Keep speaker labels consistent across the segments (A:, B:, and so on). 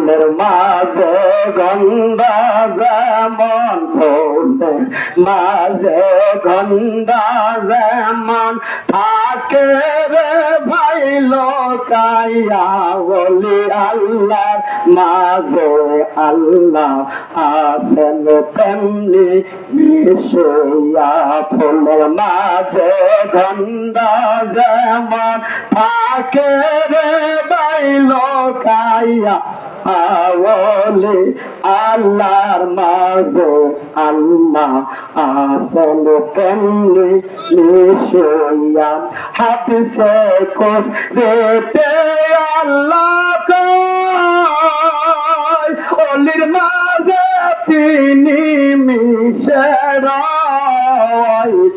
A: ফুলের মাঝে গন্ধা যেমন ফুলের মাঝে গন্ধা যেমন থাকে রে ভাই লোকাইয়া, বলি আল্লাহ, মাঝে আল্লাহ আসেন তেমনি মিশিয়া ফুলের মাঝে গন্ধা যেমন থাকে রে ভাই লোকাইয়া আওলে আল্লাহর মাঝে আল্লাহ আসল কেমনি নিশিয়া হাদিসে কোস দেতে আল্লাহ কয় অলির মাঝে তিনি মিশরাই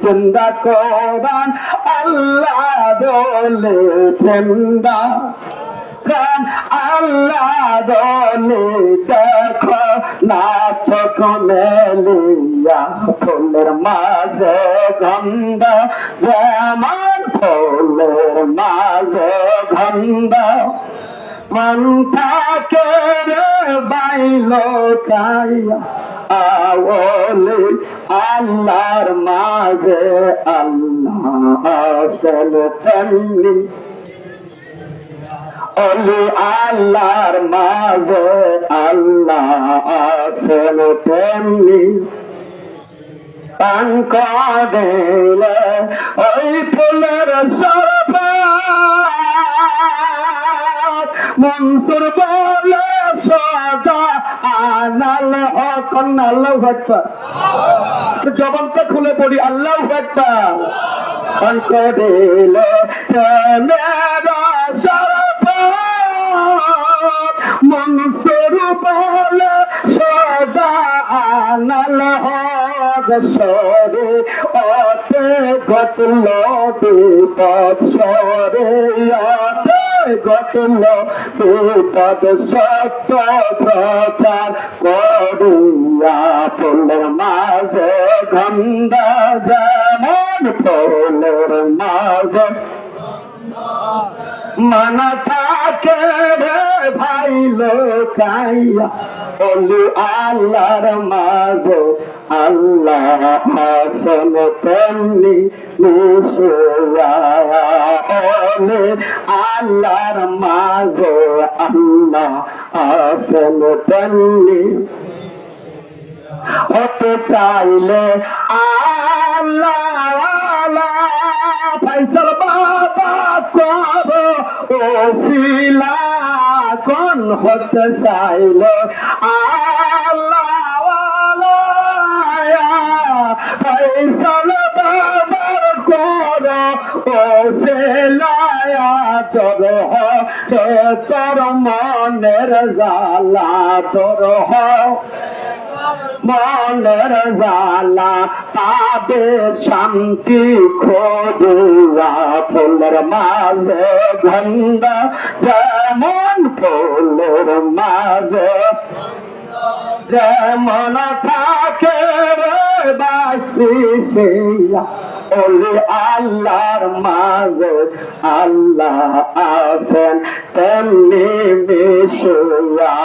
A: চিন্তা করান আল্লাহ দলে চিন্তা প্রাণ আল্লাহ দলে দেখো, নাচ মেলিয়া ফুলের মাঝে গন্ধ যেমন ফুলের মাঝে গন্ধ। মন থাকে রে বাইল কাইয়া আওলে আল্লাহর মাঝে আল্লাহ আসল তেমনি। অলি আল্লাহর মাঝে, আল্লাহ আসল তেমনি। পান দিলে ওই ফুলের সরব মনসুর বলে সদা আনাল আল্লাহ ভক্ত জবানটা খুলে পড়ি, আল্লাহ সরব মনসুর বলে সদা আনাল সরে অতে গতল বিপদ, সরে অতে গতল বিপদ, সত্য প্রচার করিয়া ফুলের মাঝে গন্ধ যেমন মাঝে। মন থাকে রে ভাই লোকাইয়া। বলি আল্লাহর মাঝে আল্লাহ হাসন তেমনি মিশিয়া বলে আল্লাহর মাঝে আল্লাহ হাসন তেমনি হতে চাইলে আল্লাহ ও শিলা কোন হতে চাইলে? আল্লাহ বাবার কর ও শিলায়া তোর তোর মনের জালা তোর মনের জালা পাবে শান্তি খোঁজা ফুলের মাঝে গন্ধ, যেমন ফুলের মাঝে। যেমন থাকে রে বাসি সেইয়া ওলি আল্লাহর মাঝে আল্লাহ আসেন তেমনি বিশুয়া